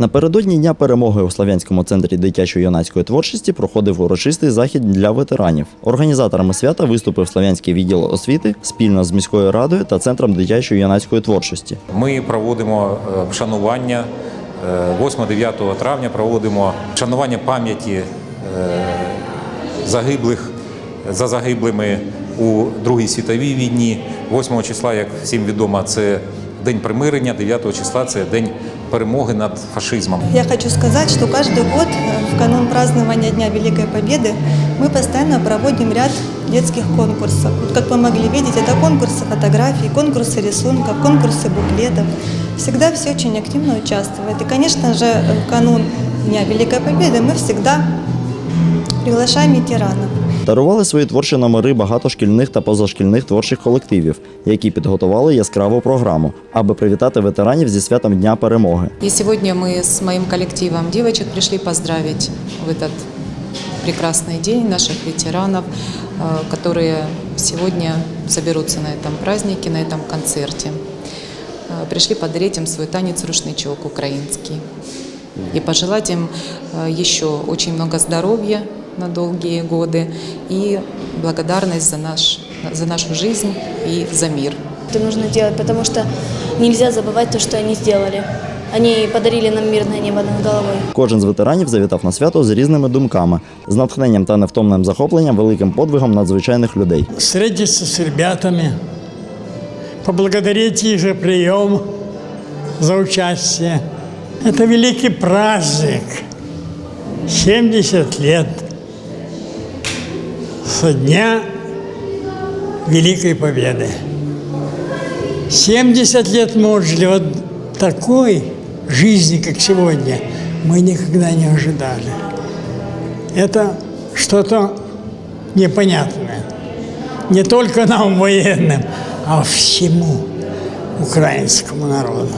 Напередодні дня перемоги у Слав'янському центрі дитячо-юнацької творчості проходив урочистий захід для ветеранів. Організаторами свята виступив Слав'янський відділ освіти спільно з міською радою та центром дитячо-юнацької творчості. Ми проводимо е, вшанування е, 8-9 травня. Проводимо вшанування пам'яті е, загиблих за загиблими у Другій світовій війні. 8 числа, як всім відомо, це день примирення, 9 числа це день перемоги над фашизмом. Я хочу сказать, что каждый год э, в канун празднования Дня Великой Победы мы постоянно проводим ряд детских конкурсов. Вот как вы могли видеть, это конкурсы фотографий, конкурсы рисунков, конкурсы буклетов. Всегда все очень активно участвуют. И, конечно же, в канун Дня Великой Победы мы всегда приглашаем ветеранов. Дарували свої творчі номери багато шкільних та позашкільних творчих колективів, які підготували яскраву програму, аби привітати ветеранів зі святом Дня перемоги. И сегодня мы с моим коллективом девочек пришли поздравить в этот прекрасный день наших ветеранов, э, которые сегодня соберутся на этом празднике, на этом концерте. Э, Пришли подарить им свой танец-рушничок украинский. И пожелать им э, еще очень много здоровья на долгие годы и благодарность за, наш, за нашу жизнь и за мир. Это нужно делать, потому что нельзя забывать то, что они сделали. Они подарили нам мирное небо над головой. Кожен з ветеранів завітав на свято з різними думками, з натхненням та невтомним захопленням великим подвигом надзвичайних людей. встретиться с ребятами, поблагодарить их за прием, за участие. Это великий праздник. 70 лет Со дня Великой Победы. 70 лет мы вот жили вот такой жизни, как сегодня, мы никогда не ожидали. Это что-то непонятное. Не только нам, военным, а всему украинскому народу.